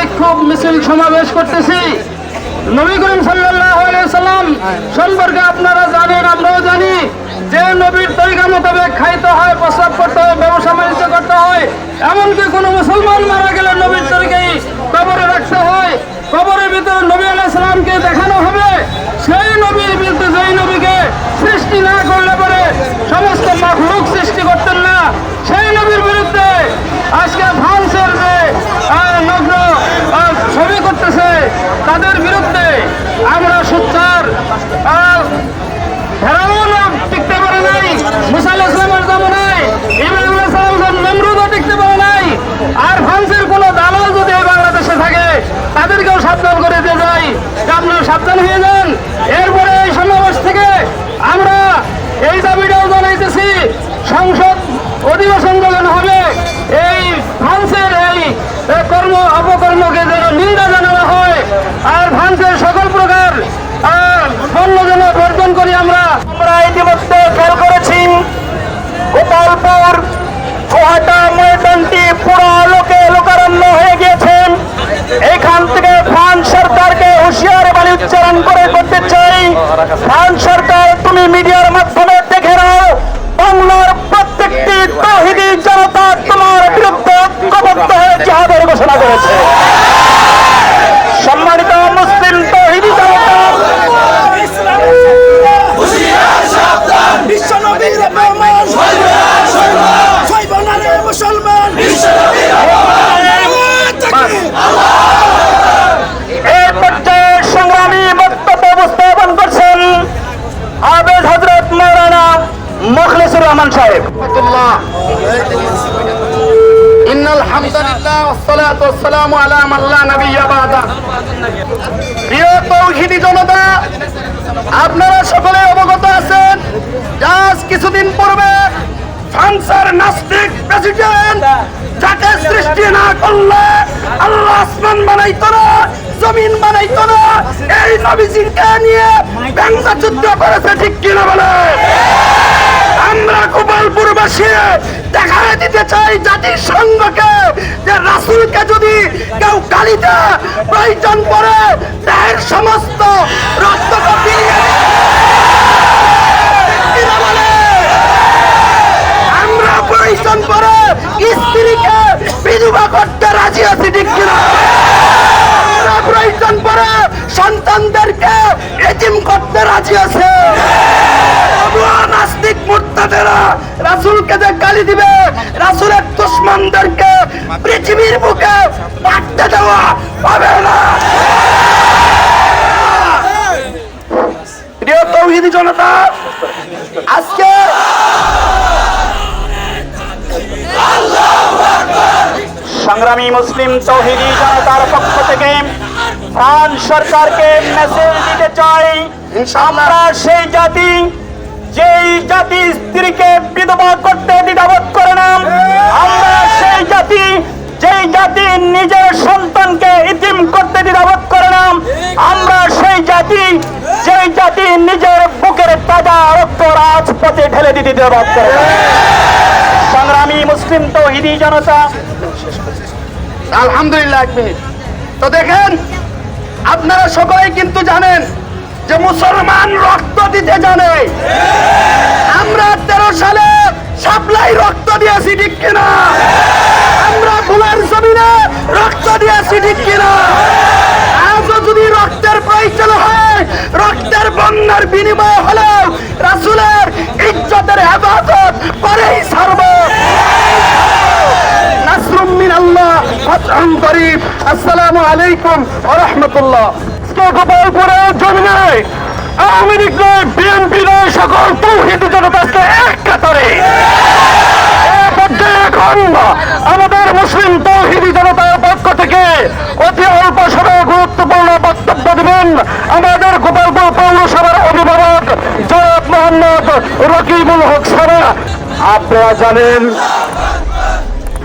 বিক্ষোভ মিছিল সমাবেশ করতেছি। নবী করিম সাল্লাম সম্পর্কে আপনারা জানেন, আমরাও জানি যে নবীর তরিকা মোতাবেক খাইতে হয়, প্রস্রাব করতে হয়, ব্যবসা বাণিজ্য করতে হয়। এমনকি কোনো মুসলমান মারা গেলে নবীর তরিকাই কবরে রাখতে হয়। কবরের ভিতরে নবী আলাইসালামকে দেখানো হবে। সেই নবীর বিরুদ্ধে যেই নবীকে সৃষ্টি না করলে পরে সমস্ত মাখলুক সৃষ্টি করতেন না। সেই নবীর বিরুদ্ধে আজকে ফ্রান্সের যে আহ, নগ্ন আহ, ছবি করতেছে তাদের বিরুদ্ধে আমরা সোচ্চার আহ, ফেরাউনও টিকতে পারে নাই মুসা আলাইহিস সালামের জামানায় ইব্রাহিম আলাইহিস সালাম নমরুদও টিকতে পারে নাই আর ফ্রান্সের কোনো দালাল যদি এই বাংলাদেশে থাকে তাদেরকেও সাবধান করে দিয়ে যাই যে আপনারা সাবধান হয়ে যান। এরপরে এই সমাবেশ থেকে আমরা এই দাবিটাও জানাইতেছি সংসদ অধিবেশন যখন হবে এই ফ্রান্সের এই এ, কর্ম অপকর্মকে যেন নিন্দা জানানো হয় আর ফ্রান্সের সকল প্রকার আহ, পণ্য যেন বর্জন করি আমরা আমরা ইতিমধ্যে খেয়াল করেছি গোপালপুর চৌহাটা ময়দানটি পুরো আলোকে লোকারণ্য হয়ে গিয়েছেন এখান থেকে ফ্রান্স সরকারকে হুঁশিয়ার বাণী উচ্চারণ করে করতে চাই ফ্রান্স সরকার তুমি মিডিয়ার মাধ্যমে দেখে নাও বাংলার প্রত্যেকটি তহিদি জনতা তোমার বিরুদ্ধে ঐক্যবদ্ধ হয়ে জিহাদের ঘোষণা করেছে করলে আল্লাহ আসমান বানাইতো না, জমিন বানাইতো না। এই নবীজিকে নিয়ে ব্যঙ্গা যুদ্ধ করেছে, ঠিক কিনা বলে? আমরা গোপালপুরবাসী দেখায় দিতে চাই জাতিসংঘকে যে রাসুলকে যদি কেউ গালিতে প্রয়োজন পড়ে দেহের সমস্ত রক্ত আমরা প্রয়োজন পড়ে স্ত্রীকে বিধবা করতে রাজি আছি ঠিক কিনা আমরা প্রয়োজন পড়ে সন্তানদেরকে এতিম করতে রাজি আছে আবুয়া নাস্তিক মুর্তাদেরা রাসূলকে যে গালি দিবে রাসূলের দুশমনদেরকে পৃথিবীর বুকে পাঠতে দেওয়া হবে না প্রিয় তৌহিদি জনতা। আজকে সংগ্রামী মুসলিম তৌহিদি জনতার পক্ষ থেকে ফ্রান্স সরকারকে মেসেজ দিতে চাই। আমরা সেই জাতি যেই জাতি স্ত্রীকে বিধবা করতে দ্বিধাবোধ করে না। আমরা সেই জাতি যেই জাতি নিজের সন্তানকে ইতিম করতে দ্বিধাবোধ করে না, আমরা সেই জাতি, যেই জাতি নিজের বুকের তাজা রক্ত রাজপথে ঢেলে দিতে দ্বিধাবোধ করে সংগ্রামী মুসলিম তৌহিদি জনতা, আলহামদুলিল্লাহ তো দেখেন, আপনারা সকলেই কিন্তু জানেন যে মুসলমান রক্ত দিতে জানে। আমরা তেরো সালে সাপ্লাই রক্ত দিয়েছি, ঠিক কিনা? আমরা ফুলের জমিনে রক্ত দিয়েছি, ঠিক কিনা? আজও যদি রক্তের প্রয়োজন হয়, রক্তের বন্যার বিনিময় হলেও রাসুলের ইজ্জতের হেফাজত আওয়ামী লীগ নয় বিএনপি নয় সকল তৌহিদ জনতা এক কাতারে। আমাদের মুসলিম তৌহিদি জনতার পক্ষ থেকে অতি অল্প সময়ে গুরুত্বপূর্ণ বক্তব্য দেবেন আমাদের গোপালপুর পৌরসভার অভিভাবক মোহাম্মদ রকিবুল হক সারা। আপনারা জানেন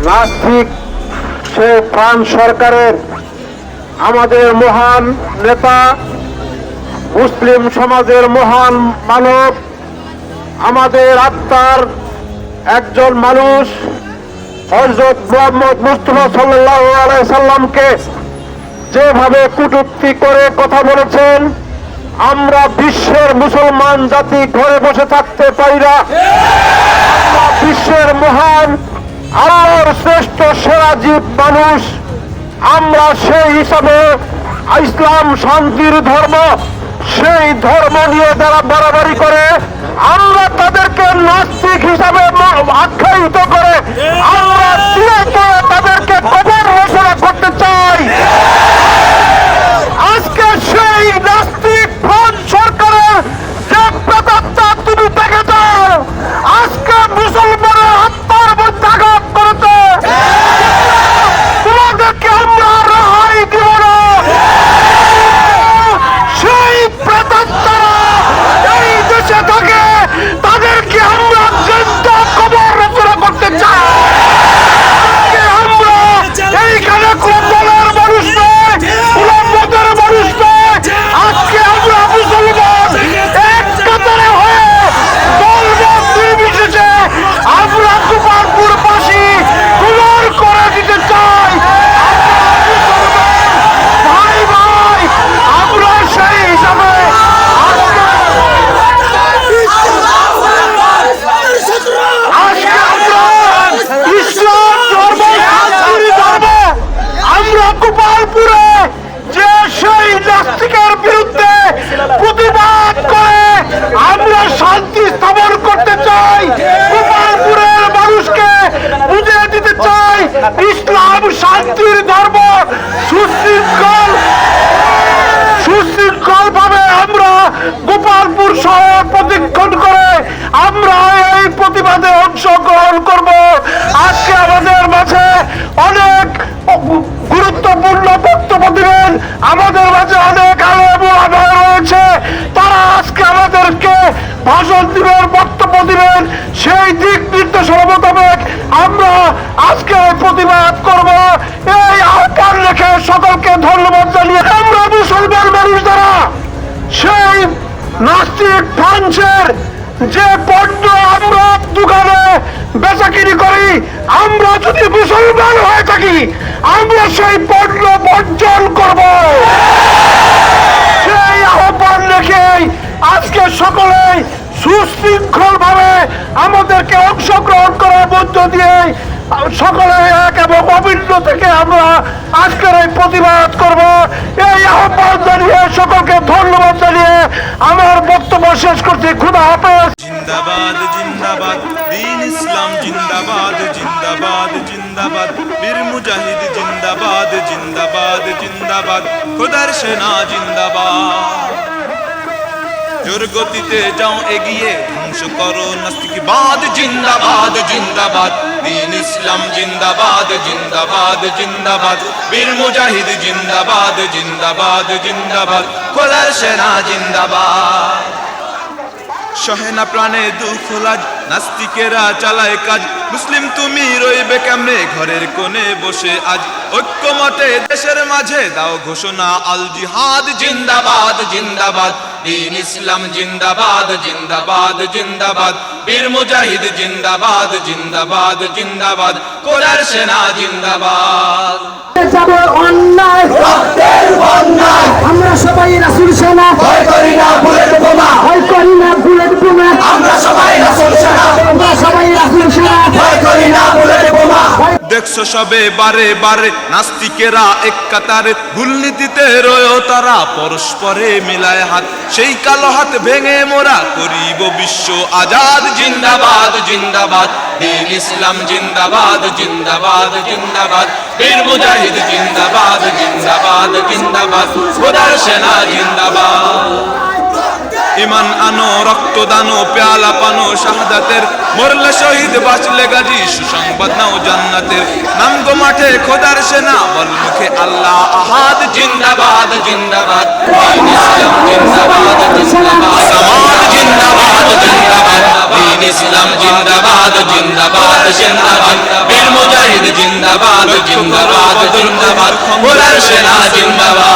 নাস্তিক সে ফ্রান্স সরকারের আমাদের মহান নেতা, মুসলিম সমাজের মহান মানব আমাদের আত্মার একজন মানুষ হজরত মোহাম্মদ মুস্তফা সাল্লাহ যেভাবে কটূক্তি করে কথা বলেছেন, আমরা বিশ্বের মুসলমান জাতি ঘরে বসে থাকতে পারি না। বিশ্বের মহান, আল্লাহর শ্রেষ্ঠ সেরা জীব মানুষ। আমরা সেই হিসাবে ইসলাম শান্তির ধর্ম সেই ধর্ম নিয়ে যারা বাড়াবাড়ি করে, আমরা তাদেরকে নাস্তিক হিসাবে আখ্যায়িত করে তাদেরকে কবর করতে চাই। আজকে সেই নাস্তিক ফ্রন্ট সরকারের তুমি দেখে আজকে মুসলমানের আত্মার মধ্যে আঘাত করেছে তোমাদেরকে আমরা রেহাই দিব না সেই প্রেতাত্মারা এই দেশে থাকে তাদেরকে আমরা চিন্তা কবর রচনা করতে চাই আজকে আমরা এইখানে কোন দলের মানুষ নয় কোন মতের মানুষ নয় আজকে আমরা মুসলমান এক কাতারে হয়ে দল মত নির্বিশেষে আমরা গোপালপুর বাসী পুনর করে দিতে চাই ভাই ভাই আমরা সেই হিসাবে আজকে আমরা ইসলাম ধর্ম শান্তির ধর্ম আমরা গোপালপুরে যে সেই নাস্তিকের বিরুদ্ধে প্রতিবাদ করে আমরা শান্তি স্থাপন করতে চাই গোপালপুরের মানুষকে বুঝিয়ে দিতে চাই ইসলাম শান্তির ধর্ম সুশৃঙ্খল সুশৃঙ্খল ভাবে আমরা গোপালপুর শহর প্রতিক্ষণ করে আমরা এই প্রতিবাদে অংশগ্রহণ করব। আজকে আমাদের মাঝে অনেক গুরুত্বপূর্ণ বক্তব্য দিবেন। আমাদের মাঝে অনেক আলেম ওলামা রয়েছে। তারা আজকে আমাদেরকে ভাষণ দিবেন, বক্তব্য দিবেন। সেই দিক নির্দেশনা মোতাবেক আমরা আজকে এই প্রতিবাদ করব এই আহ্বান রেখে সকলকে ধন্যবাদ জানিয়ে আমরা মুসলমান মানুষ দ্বারা সেই নাস্তিক ফ্রান্সের যে পণ্য আমরা দোকানে বেচাকিনি করি, আমরা যদি মুসলমান হয়ে থাকি, আমরা সেই পণ্য বর্জন করব। সেই আহ্বান রেখেই আজকে সকলেই সুশৃঙ্খল ভাবে আমাদেরকে অংশগ্রহণ করার মধ্য দিয়ে সকলে এক এবং অভিন্ন থেকে আমরা আজকের এই প্রতিবাদ করব এই আহ্বান জানিয়ে সকলকে ধন্যবাদ জানিয়ে আমার বক্তব্য শেষ করছি খুদা হাফেজ জিন্দাবাদ জিন্দাবাদ দিন ইসলাম জিন্দাবাদ জিন্দাবাদ জিন্দাবাদ বীর মুজাহিদ জিন্দাবাদ জিন্দাবাদ জিন্দাবাদ খোদার সেনা জিন্দাবাদ জোর গতিতে যাও এগিয়ে ধ্বংস করো নাস্তিকবাদ জিন্দাবাদ জিন্দাবাদ দিন ইসলাম জিন্দাবাদ জিন্দাবাদ জিন্দাবাদ বীর মুজাহিদ জিন্দাবাদ জিন্দাবাদ জিন্দাবাদ খোদার সেনা জিন্দাবাদ সহে না প্রাণে দুঃখ লাজ নাস্তিকেরা চালায় কাজ। মুসলিম তুমি রইবে কেমনে? ঘরের কোণে বসে আজ। ঐক্যমতে দেশের মাঝে দাও ঘোষণা। আল জিহাদ জিন্দাবাদ জিন্দাবাদ। দিন ইসলাম জিন্দাবাদ জিন্দাবাদ জিন্দাবাদ। বীর মুজাহিদ জিন্দাবাদ জিন্দাবাদ জিন্দাবাদ। কোরআর সেনা জিন্দাবাদ। যাবে অন্যায়। রক্তের বন্যায়। আমরা সবাই রাসুল সেনা। ভয় করি না বুলেট বোমা ভয় করি না বুলেট বোমা আমরা সবাই রাসূল সেনা আমরা সবাই রাসুল সেনা ভয় দেখছ সবে বারে বারে নাস্তিকেরা এক কাতারে ভুল নীতিতে রয় তারা, পরস্পরে মিলায় হাত। সেই কালো হাত ভেঙে মোরা করিব বিশ্ব আজাদ। জিন্দাবাদ জিন্দাবাদ। দিন ইসলাম জিন্দাবাদ জিন্দাবাদ জিন্দাবাদ। বীর মুজাহিদ জিন্দাবাদ জিন্দাবাদ জিন্দাবাদ। সেনা জিন্দাবাদ। ইমান আনো, রক্ত দানো, পেয়ালা পানো, শাহাদাতের। মরলে শহীদ বাঁচলে গাজী, সুসংবাদ নাও জান্নাতের। নাম গো মাঠে, খোদার সেনা, বল মুখে আল্লাহ আহাদ, জিন্দাবাদ জিন্দাবাদ। জিন্দাবাদ জিন্দাবাদ। জিন্দাবাদ জিন্দাবাদ জিন্দাবাদ জিন্দাবাদ। বীর মুজাহিদ জিন্দাবাদ জিন্দাবাদ জিন্দাবাদ। খোদার সেনা জিন্দাবাদ। আনসার মোতাবাদ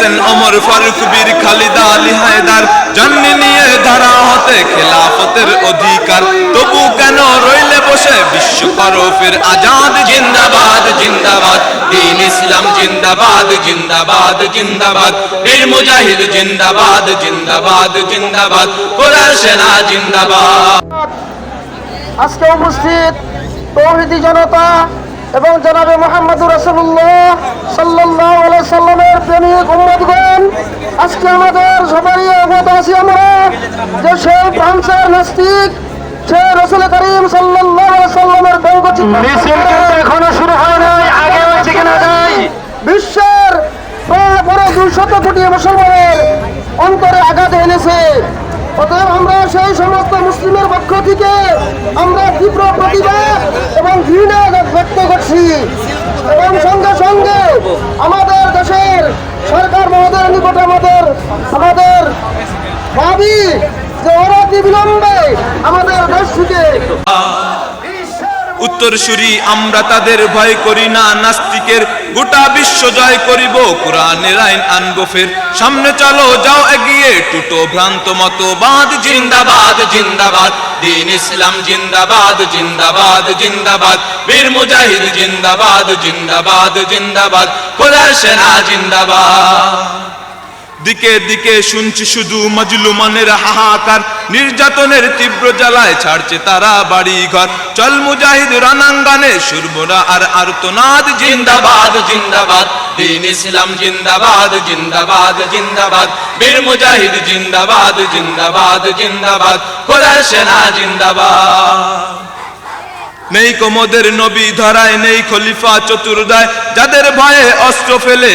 গেছেন অমর ফারুক বীর খালিদা আলী হায়দার। জন্মি নিয়ে ধারা হতে খেলাফতের অধিকার। তবু কেন রইলে বসে বিশ্ব করফের আজাদ? জিন্দাবাদ জিন্দাবাদ। দিন ইসলাম জিন্দাবাদ জিন্দাবাদ জিন্দাবাদ। বীর মুজাহিদ জিন্দাবাদ জিন্দাবাদ জিন্দাবাদ। কোরআন সেনা জিন্দাবাদ। আজকে উপস্থিত তৌহিদি জনতা এবং জনাবে মোহাম্মদুর রসুল্লাহ সাল্লাহ সাল্লামের প্রেমিক উম্মদগণ আজকে আমাদের সবাই অবগত আছি আমরা যে সেই ফ্রান্সের নাস্তিক সে রসুল করিম সাল্লাহ সাল্লামের ব্যঙ্গচিত্র এখনও শুরু হয় নাই আগে হয়েছে কিনা যাই বিশ্বের প্রায় বড় দুশত কোটি মুসলমানের অন্তরে আঘাত এনেছে। অতএব আমরা সেই সমস্ত মুসলিমের পক্ষ থেকে আমরা তীব্র প্রতিবাদ এবং ঘৃণা ব্যক্ত করছি। এবং সঙ্গে সঙ্গে আমাদের দেশের সরকার মহোদয় নিকট আমাদের আমাদের দাবি যে ওরা বিলম্বে আমাদের দেশ থেকে উত্তরসূরি আমরা তাদের ভয় করি না, নাস্তিকের গোটা বিশ্ব জয় করিব। কোরআনের আইন আনব ফের। সামনে চলো, যাও এগিয়ে। টুটো ভ্রান্ত মতবাদ, জিন্দাবাদ জিন্দাবাদ। দিন ইসলাম জিন্দাবাদ জিন্দাবাদ জিন্দাবাদ। বীর মুজাহিদ জিন্দাবাদ জিন্দাবাদ জিন্দাবাদ। খোদার সেনা জিন্দাবাদ। দিকে দিকে শুনছি শুধু মজলুমানের হাহাকার। নির্যাতনের তীব্র জ্বালায় ছাড়ছে তারা বাড়ি ঘর চল মুজাহিদ রণাঙ্গনে সুরবরা আর আর্তনাদ জিন্দাবাদ জিন্দাবাদ। দিন ইসলাম জিন্দাবাদ জিন্দাবাদ জিন্দাবাদ। বীর মুজাহিদ জিন্দাবাদ জিন্দাবাদ জিন্দাবাদ। খোদার সেনা জিন্দাবাদ। নেই কোমদের নবী ধরায়, নেই খলিফা চতুর্দায়। যাদের ভয়ে অস্ত্র ফেলে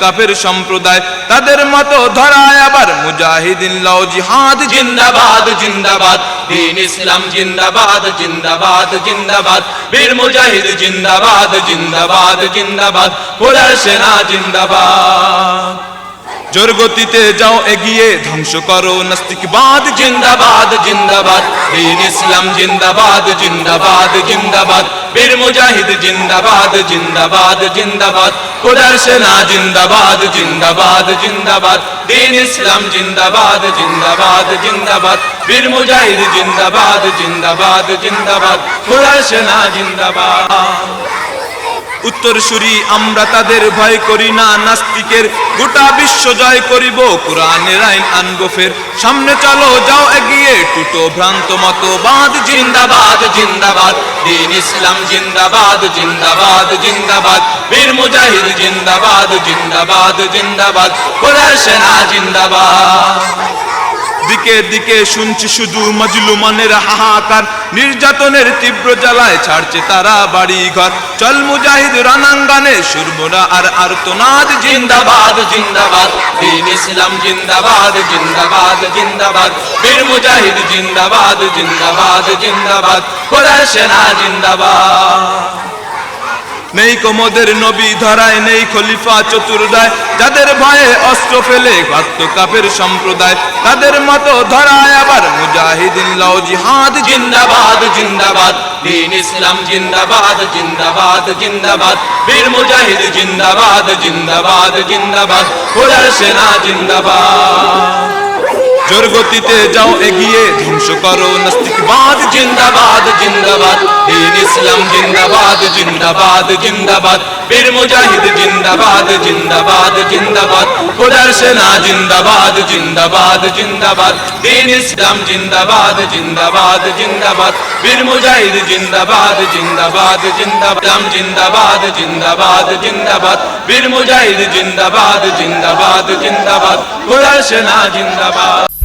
কাফের সম্প্রদায়, তাদের মতো ধরায় আবার মুজাহিদিন লও জিহাদ। জিন্দাবাদ জিন্দাবাদ, দিন ইসলাম জিন্দাবাদ জিন্দাবাদ জিন্দাবাদ। বীর মুজাহিদ জিন্দাবাদ জিন্দাবাদ জিন্দাবাদ। খোদার সেনা জিন্দাবাদ। জোর গতিতে যাও এগিয়ে। ধ্বংস করো নাস্তিকবাদ জিন্দাবাদ জিন্দাবাদ। দিন ইসলাম জিন্দাবাদ জিন্দাবাদ জিন্দাবাদ। বীর মুজাহিদ জিন্দাবাদ জিন্দাবাদ জিন্দাবাদ। খোদার সেনা জিন্দাবাদ জিন্দাবাদ জিন্দাবাদ। দিন ইসলাম জিন্দাবাদ জিন্দাবাদ জিন্দাবাদ। বীর মুজাহিদ জিন্দাবাদ জিন্দাবাদ জিন্দাবাদ। খোদার সেনা জিন্দাবাদ। উত্তরসূরি আমরা তাদের ভয় করি না, নাস্তিকের গোটা বিশ্ব জয় করিব। কোরআনের আইন আনব ফের। সামনে চলো, যাও এগিয়ে, টুটো ভ্রান্ত মতবাদ, জিন্দাবাদ জিন্দাবাদ। দিন ইসলাম জিন্দাবাদ জিন্দাবাদ জিন্দাবাদ। বীর মুজাহিদ জিন্দাবাদ জিন্দাবাদ জিন্দাবাদ। কোরআন সেনা জিন্দাবাদ। দিকে দিকে শুনছি শুধু মজলুমানের হাহাকার, নির্যাতনের তীব্র জ্বালায় ছাড়ছে তারা বাড়ি ঘর চল মুজাহিদ রণাঙ্গনে সুরমোরা আর আর্তনাদ জিন্দাবাদ জিন্দাবাদ। দিন ইসলাম জিন্দাবাদ জিন্দাবাদ জিন্দাবাদ। বীর মুজাহিদ জিন্দাবাদ জিন্দাবাদ জিন্দাবাদ। খোদার সেনা জিন্দাবাদ। নেই কোমদের নবী ধরায়, নেই খলিফা চতুর্দায়। যাদের ভয়ে অস্ত্র ফেলে ভক্ত কাফের সম্প্রদায়, তাদের মতো ধরায় আবার মুজাহিদিন লও জিহাদ। জিন্দাবাদ জিন্দাবাদ, দিন ইসলাম জিন্দাবাদ জিন্দাবাদ জিন্দাবাদ। বীর মুজাহিদ জিন্দাবাদ জিন্দাবাদ জিন্দাবাদ। খোদার সেনা জিন্দাবাদ। জোর গতিতে যাও এগিয়ে। ধ্বংস করো নাস্তিকবাদ জিন্দাবাদ জিন্দাবাদ। দিন ইসলাম জিন্দাবাদ জিন্দাবাদ জিন্দাবাদ। বীর মুজাহিদ জিন্দাবাদ জিন্দাবাদ জিন্দাবাদ। খোদার সেনা জিন্দাবাদ জিন্দাবাদ জিন্দাবাদ। দিন ইসলাম জিন্দাবাদ জিন্দাবাদ জিন্দাবাদ। বীর মুজাহিদ জিন্দাবাদ জিন্দাবাদ জিন্দাবাদ। জিন্দাবাদ জিন্দাবাদ জিন্দাবাদ। বীর মুজাহিদ জিন্দাবাদ জিন্দাবাদ জিন্দাবাদ। খোদার সেনা জিন্দাবাদ।